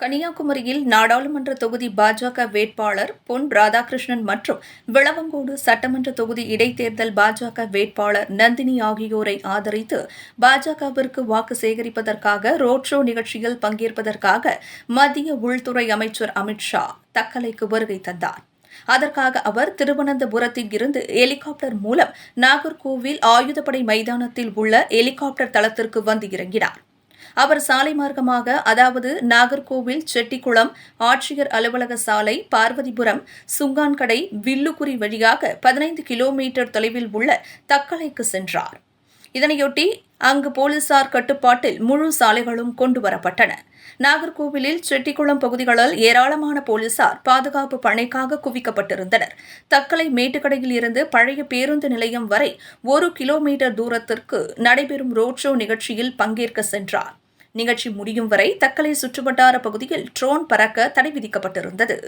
கன்னியாகுமரியில் நாடாளுமன்ற தொகுதி பாஜக வேட்பாளர் பொன் ராதாகிருஷ்ணன் மற்றும் விளவங்கோடு சட்டமன்ற தொகுதி இடைத்தேர்தல் பாஜக வேட்பாளர் நந்தினி ஆகியோரை ஆதரித்து பாஜகவிற்கு வாக்கு சேகரிப்பதற்காக ரோட் ஷோ நிகழ்ச்சியில் பங்கேற்பதற்காக மத்திய உள்துறை அமைச்சர் அமித் ஷா தக்கலைக்கு வருகை தந்தார். அதற்காக அவர் திருவனந்தபுரத்தில் இருந்து ஹெலிகாப்டர் மூலம் நாகர்கோவில் ஆயுதப்படை மைதானத்தில் உள்ள ஹெலிகாப்டர் தளத்திற்கு வந்து இறங்கினார். அவர் சாலை மார்க்கமாக அதாவது நாகர்கோவில் செட்டிக்குளம் ஆட்சியர் அலுவலக சாலை பார்வதிபுரம் சுங்கான்கடை வில்லுக்குறி வழியாக பதினைந்து கிலோமீட்டர் தொலைவில் உள்ள தக்கலைக்கு சென்றார். இதனையொட்டி அங்கு போலீசார் கட்டுப்பாட்டில் முழு சாலைகளும் கொண்டு வரப்பட்டன நாகர்கோவிலில் செட்டிக்குளம் பகுதிகளில் ஏராளமான போலீசார் பாதுகாப்பு பணிக்காக குவிக்கப்பட்டிருந்தனர். தக்கலை மேட்டுக்கடையில் இருந்து பழைய பேருந்து நிலையம் வரை ஒரு கிலோமீட்டர் தூரத்திற்கு நடைபெறும் ரோட் ஷோ நிகழ்ச்சியில் பங்கேற்க சென்றார். நிகழ்ச்சி முடியும் வரை தக்கலை சுற்றுவட்டார பகுதியில் ட்ரோன் பறக்க தடை விதிக்கப்பட்டிருந்தது.